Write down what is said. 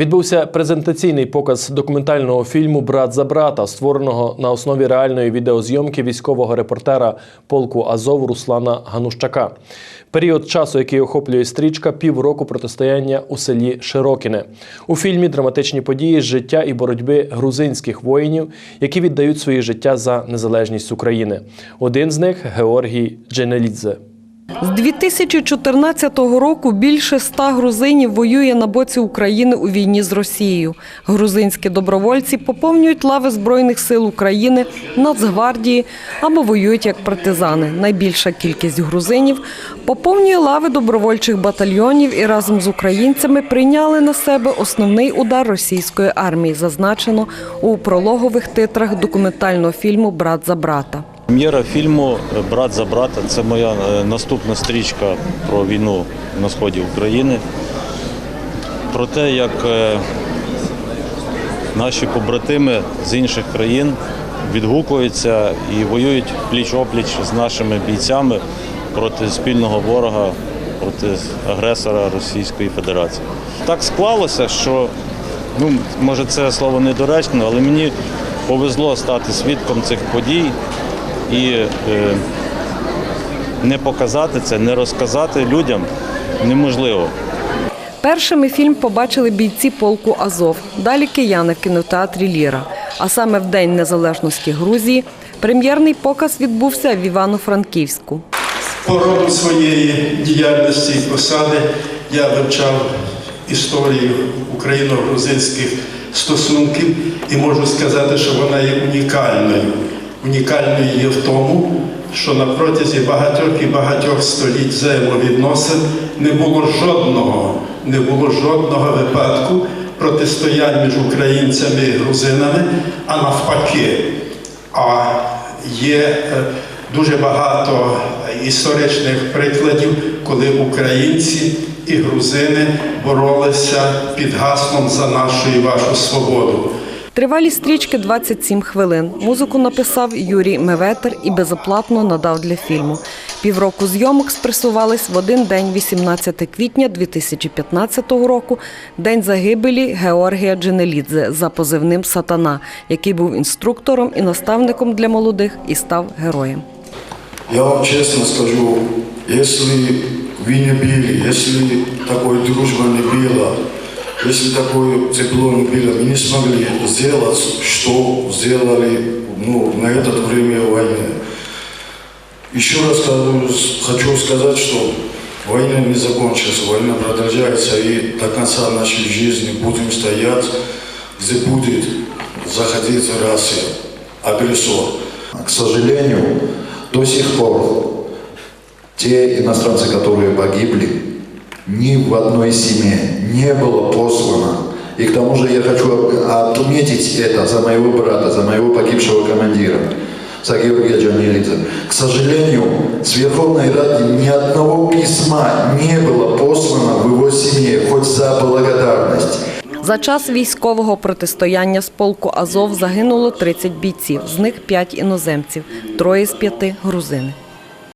Відбувся презентаційний показ документального фільму Брат за брата, створеного на основі реальної відеозйомки військового репортера полку Азов Руслана Ганущака. Період часу, який охоплює стрічка, півроку протистояння у селі Широкіне. У фільмі драматичні події з життя і боротьби грузинських воїнів, які віддають своє життя за незалежність України. Один з них Георгій Дженелідзе. З 2014 року більше ста грузинів воює на боці України у війні з Росією. Грузинські добровольці поповнюють лави Збройних сил України, Нацгвардії або воюють як партизани. Найбільша кількість грузинів поповнює лави добровольчих батальйонів і разом з українцями прийняли на себе основний удар російської армії, зазначено у прологових титрах документального фільму Брат за брата. Прем'єра фільму Брат за брата це моя е, наступна стрічка про війну на сході України. Про те, як е, наші побратими з інших країн відгукуються і воюють пліч-опліч з нашими бійцями проти спільного ворога, проти агресора Російської Федерації. Так склалося, що ну, може це слово недоречно, але мені повезло стати свідком цих подій і е, не показати це, не розказати людям неможливо. Першими фільм побачили бійці полку Азов, далі кияни в кінотеатрі Ліра. А саме в День Незалежності Грузії прем'єрний показ відбувся в Івано-Франківську. По роду своєї діяльності і посади я вивчав історію україно-грузинських стосунків і можу сказати, що вона є унікальною. Унікальною є в тому, що на протязі багатьох і багатьох століть взаємовідносин не було жодного, не було жодного випадку протистоянь між українцями і грузинами, а навпаки. А є е, дуже багато історичних прикладів, коли українці і грузини боролися під гаслом за нашу і вашу свободу. Тривалість стрічки 27 хвилин. Музику написав Юрій Меветер і безоплатно надав для фільму. Півроку зйомок спресувались в один день, 18 квітня 2015 року, день загибелі Георгія Дженелідзе за позивним Сатана, який був інструктором і наставником для молодих і став героєм. Я вам честно скажу, если вы не били, если такой дружба не было, если такое тепло не было, мы не смогли сделать, что сделали ну, на это время войны. Еще раз хочу сказать, что война не закончится, война продолжается, и до конца нашей жизни будем стоять, где будет заходить Россия, агрессор. К сожалению, до сих пор те иностранцы, которые погибли, ни в одной семье не было послано. И к тому же я хочу отметить это за моего брата, за моего погибшего командира, за Георгия Джанилидзе. К сожалению, с Верховной Ради ни одного письма не было послано в его семье, хоть за благодарность. За час військового протистояння з полку Азов загинуло 30 бійців, з них 5 іноземців, троє з п'яти грузини.